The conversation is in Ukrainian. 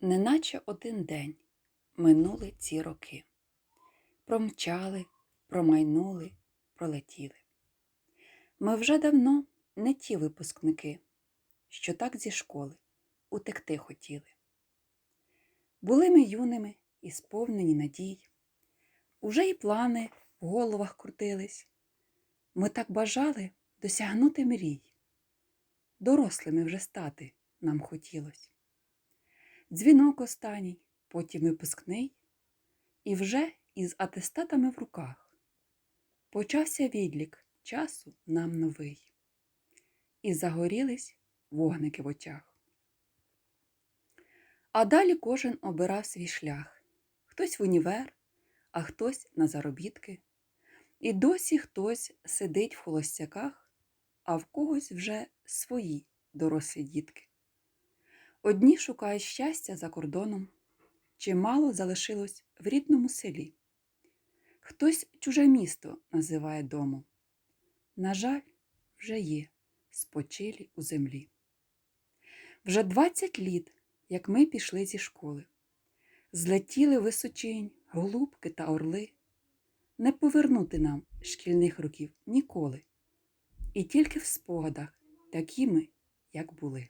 Неначе один день минули ці роки. Промчали, промайнули, пролетіли. Ми вже давно не ті випускники, що так зі школи утекти хотіли. Були ми юними і сповнені надій. Уже і плани в головах крутились. Ми так бажали досягнути мрій. Дорослими вже стати нам хотілось. Дзвінок останній, потім випускний, і вже із атестатами в руках почався відлік часу нам новий, і загорілись вогники в очах. А далі кожен обирав свій шлях хтось в універ, а хтось на заробітки. І досі хтось сидить в холостяках, а в когось вже свої дорослі дітки. Одні шукають щастя за кордоном, чимало залишилось в рідному селі. Хтось чуже місто називає домом. На жаль, вже є спочилі у землі. Вже двадцять літ, як ми пішли зі школи, злетіли височинь, голубки та орли, не повернути нам шкільних років ніколи, і тільки в спогадах такі ми, як були.